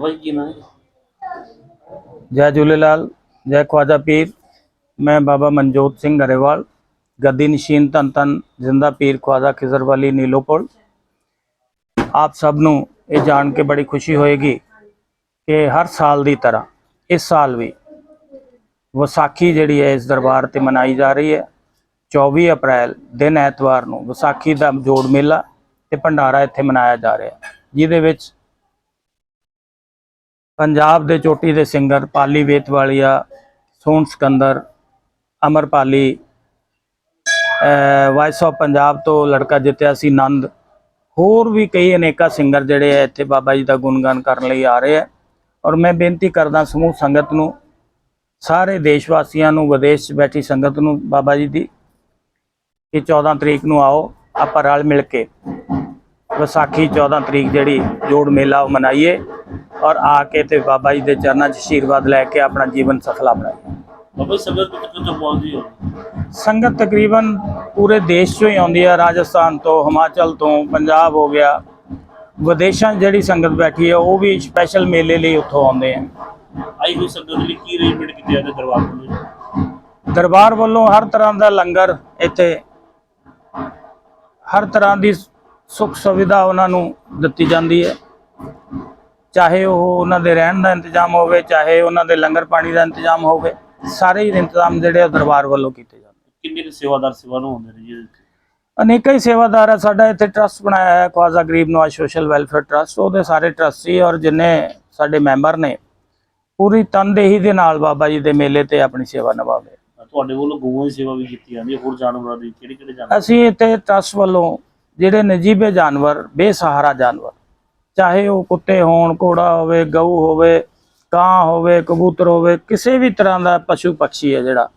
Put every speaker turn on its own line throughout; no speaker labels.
ਬਾਬਾ ਜੀ ਕੀ ਨਾਮ ਹੈ
ਜੈ? ਜੁਲੇਲਾਲ, ਜੈ ਖਵਾਜਾ ਪੀਰ। ਮੈਂ ਬਾਬਾ ਮਨਜੋਤ ਸਿੰਘ ਗਰੇਵਾਲ, ਗੱਦੀ ਨਿਸ਼ੀਨ ਤਨ ਤਨ ਜਿੰਦਾ ਪੀਰ ਖਵਾਜਾ ਖਿਜ਼ਰ ਵਾਲੀ ਨੀਲੋਪੁਰ ਆਪ ਸਭ ਨੂੰ ਇਹ ਜਾਣ ਕੇ ਬੜੀ ਖੁਸ਼ੀ ਹੋਏਗੀ ਕਿ ਹਰ ਸਾਲ ਦੀ ਤਰ੍ਹਾਂ, ਇਸ ਸਾਲ ਵੀ ਵਿਸਾਖੀ ਜਿਹੜੀ ਹੈ, ਇਸ ਦਰਬਾਰ ਤੇ ਮਨਾਈ ਜਾ ਰਹੀ ਹੈ। 24 ਅਪ੍ਰੈਲ ਦਿਨ ਐਤਵਾਰ ਨੂੰ ਵਿਸਾਖੀ ਦਾ ਜੋੜ ਮੇਲਾ ਤੇ ਭੰਡਾਰਾ ਇੱਥੇ ਮਨਾਇਆ ਜਾ ਰਿਹਾ ਜਿਹਦੇ ਵਿੱਚ ਪੰਜਾਬ ਦੇ ਚੋਟੀ ਦੇ singer Pali Vetwalia, Sohan Sikander, Amar Pali voice of Punjab ਤੋਂ ਲੜਕਾ ਜਿੱਤਿਆ ਸੀ ਨੰਦ। ਹੋਰ ਵੀ ਕਈ ਅਨੇਕਾਂ ਸਿੰਗਰ ਜਿਹੜੇ ਆ ਇੱਥੇ ਬਾਬਾ ਜੀ ਦਾ ਗੁਣਗਾਨ ਕਰਨ ਲਈ ਆ ਰਹੇ ਆ। ਔਰ ਮੈਂ ਬੇਨਤੀ ਕਰਦਾ ਸਮੂਹ ਸੰਗਤ ਨੂੰ, ਸਾਰੇ ਦੇਸ਼ ਵਾਸੀਆਂ ਨੂੰ, ਵਿਦੇਸ਼ 'ਚ ਬੈਠੀ ਸੰਗਤ ਨੂੰ, ਬਾਬਾ ਜੀ ਦੀ, ਕਿ 14 ਤਰੀਕ ਨੂੰ ਆਓ, ਆਪਾਂ ਰਲ ਮਿਲ ਕੇ ਵਿਸਾਖੀ 14 ਤਰੀਕ ਜਿਹੜੀ ਜੋੜ ਮੇਲਾ ਉਹ ਮਨਾਈਏ। ਔਰ ਆ ਕੇ ਤੇ ਬਾਬਾ ਜੀ ਦੇ ਚਰਨਾਂ 'ਚ ਆਸ਼ੀਰਵਾਦ ਲੈ ਕੇ ਆਪਣਾ ਜੀਵਨ ਸਫਲਾ ਬਣਾਈਏ
ਬਾਬਾ ਜੀ ਸੰਗਤ ਕਿੱਥੇ ਕਿੱਥੇ ਪਹੁੰਚਦੀ ਹੋ?
ਸੰਗਤ ਤਕਰੀਬਨ ਪੂਰੇ ਦੇਸ਼ 'ਚੋਂ ਹੀ ਆਉਂਦੀ ਹੈ ਰਾਜਸਥਾਨ ਤੋਂ ਹਿਮਾਚਲ ਤੋਂ ਪੰਜਾਬ ਹੋ ਗਿਆ। ਵਿਦੇਸ਼ਾਂ 'ਚ ਜਿਹੜੀ ਸੰਗਤ ਬੈਠੀ ਹੈ ਉਹ ਵੀ ਸਪੈਸ਼ਲ ਮੇਲੇ ਲਈ ਉੱਥੋਂ ਆਉਂਦੇ ਆ
ਆਈ ਹੋਈ ਸੰਗਤ ਲਈ ਕੀ ਅਰੇਂਜਮੈਂਟ ਕੀਤੀ ਜਾਂਦੀ ਦਰਬਾਰ ਵੱਲੋਂ
ਦਰਬਾਰ ਵੱਲੋਂ ਹਰ ਤਰ੍ਹਾਂ ਦਾ ਲੰਗਰ ਇੱਥੇ ਹਰ ਤਰ੍ਹਾਂ ਦੀ ਸੁੱਖ ਸੁਵਿਧਾ ਉਹਨਾਂ ਨੂੰ ਦਿੱਤੀ ਜਾਂਦੀ ਹੈ। ਚਾਹੇ ਉਹ ਉਹਨਾਂ ਦੇ ਰਹਿਣ ਦਾ ਇੰਤਜ਼ਾਮ ਹੋਵੇ ਚਾਹੇ ਉਹਨਾਂ ਦੇ ਲੰਗਰ ਪਾਣੀ ਦਾ ਇੰਤਜ਼ਾਮ ਹੋਵੇ ਸਾਰੇ ਹੀ ਇੰਤਜ਼ਾਮ ਜਿਹੜੇ ਆ ਦਰਬਾਰ ਵੱਲੋਂ ਕੀਤੇ ਜਾਂਦੇ
ਕਿੰਨੇ ਕੁ ਸੇਵਾਦਾਰ ਸੇਵਾ ਨੂੰ ਹੁੰਦੇ ਨੇ ਜੀ
ਅਨੇਕਾਂ ਹੀ ਸੇਵਾਦਾਰ ਆ ਸਾਡਾ ਇੱਥੇ ਟਰਸਟ ਬਣਾਇਆ ਹੈ ਖਵਾਜਾ ਗਰੀਬ ਨਵਾਜ਼ ਸੋਸ਼ਲ ਵੈਲਫੇਅਰ ਟਰਸਟ ਉਹਦੇ ਸਾਰੇ ਟਰਸਟੀ ਔਰ ਜਿੰਨੇ ਸਾਡੇ ਮੈਂਬਰ ਨੇ ਪੂਰੀ ਤਨਦੇਹੀ ਦੇ ਨਾਲ ਬਾਬਾ ਜੀ ਦੇ ਮੇਲੇ ਤੇ ਆਪਣੀ ਸੇਵਾ ਨਿਭਾਵੇ
ਤੁਹਾਡੇ ਵੱਲੋਂ ਗਊਆਂ ਦੀ ਸੇਵਾ ਵੀ ਕੀਤੀ ਜਾਂਦੀ ਹੈ ਹੋਰ ਜਾਨਵਰਾਂ ਦੀ ਕਿਹੜੇ ਕਿਹੜੇ ਜਾਨਵਰ?
ਅਸੀਂ ਇੱਥੇ ਟਰਸਟ ਵੱਲੋਂ ਜਿਹੜੇ ਨਜੀਬੇ ਜਾਨਵਰ ਬੇਸਹਾਰਾ ਜਾਨਵਰ ਚਾਹੇ ਉਹ ਕੁੱਤੇ ਹੋਣ ਘੋੜਾ ਹੋਵੇ ਗਊ ਹੋਵੇ ਕਾਂ ਹੋਵੇ ਕਬੂਤਰ ਹੋਵੇ ਕਿਸੇ ਵੀ ਤਰ੍ਹਾਂ ਦਾ ਪਸ਼ੂ ਪੰਛੀ ਹੈ ਜਿਹੜਾ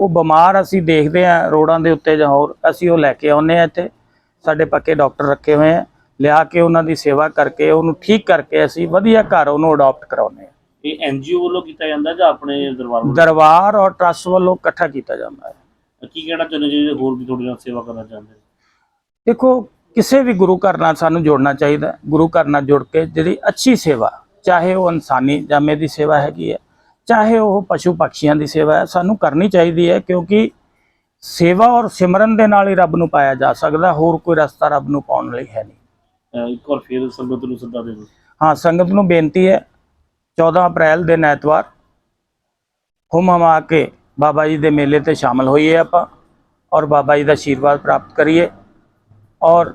ਉਹ ਬਿਮਾਰ ਅਸੀਂ ਦੇਖਦੇ ਆ ਰੋਡਾਂ ਦੇ ਉੱਤੇ ਜਾਂ ਹੋਰ ਅਸੀਂ ਉਹ ਲੈ ਕੇ ਆਉਂਦੇ ਆ ਇੱਥੇ ਸਾਡੇ ਪੱਕੇ ਡਾਕਟਰ ਰੱਖੇ ਹੋਏ ਆ ਲਿਆ ਕੇ ਉਹਨਾਂ ਦੀ ਸੇਵਾ ਕਰਕੇ ਉਹਨੂੰ ਠੀਕ ਕਰਕੇ ਅਸੀਂ ਵਧੀਆ ਘਰ ਉਹਨੂੰ ਅਡਾਪਟ ਕਰਾਉਂਦੇ ਆ
ਇਹ ਐਨਜੀਓ ਵੱਲੋਂ ਕੀਤਾ ਜਾਂਦਾ ਜਾਂ ਆਪਣੇ ਦਰਬਾਰ ਵੱਲੋਂ?
ਦਰਬਾਰ ਔਰ ਟਰਸਟ ਵੱਲੋਂ ਇਕੱਠਾ ਕੀਤਾ ਜਾਂਦਾ ਹੈ।
ਕੀ ਕਹਿਣਾ ਚਾਹੁੰਦੇ ਜੀ ਹੋਰ ਵੀ ਤੁਹਾਡੇ ਨਾਲ ਸੇਵਾ ਕਰਨਾ ਚਾਹੁੰਦੇ
ਦੇਖੋ ਕਿਸੇ ਵੀ ਗੁਰੂ ਘਰ ਨਾਲ ਸਾਨੂੰ ਜੁੜਨਾ ਚਾਹੀਦਾ। ਗੁਰੂ ਘਰ ਨਾਲ ਜੁੜ ਕੇ ਜਿਹੜੀ ਅੱਛੀ ਸੇਵਾ ਚਾਹੇ ਉਹ ਇਨਸਾਨੀ ਜਾਮੇ ਦੀ ਸੇਵਾ ਹੈਗੀ ਹੈ ਚਾਹੇ ਉਹ ਪਸ਼ੂ ਪੰਛੀਆਂ ਦੀ ਸੇਵਾ ਹੈ ਸਾਨੂੰ ਕਰਨੀ ਚਾਹੀਦੀ ਹੈ ਕਿਉਂਕਿ ਸੇਵਾ ਔਰ ਸਿਮਰਨ ਦੇ ਨਾਲ ਹੀ ਰੱਬ ਨੂੰ ਪਾਇਆ ਜਾ ਸਕਦਾ ਹੋਰ ਕੋਈ ਰਸਤਾ ਰੱਬ ਨੂੰ ਪਾਉਣ ਲਈ ਹੈ ਨਹੀਂ
ਇੱਕ ਵਾਰ ਫਿਰ ਸੰਗਤ ਨੂੰ ਸੱਦਾ ਦੇ ਦਿਓ
ਹਾਂ ਸੰਗਤ ਨੂੰ ਬੇਨਤੀ ਹੈ 14 ਅਪ੍ਰੈਲ ਦਿਨ ਐਤਵਾਰ ਹੁਮ ਹਮਾ ਕੇ ਬਾਬਾ ਜੀ ਦੇ ਮੇਲੇ ਤੇ ਸ਼ਾਮਲ ਹੋਈਏ ਆਪਾਂ ਔਰ ਬਾਬਾ ਜੀ ਦਾ ਆਸ਼ੀਰਵਾਦ ਪ੍ਰਾਪਤ ਕਰੀਏ ਔਰ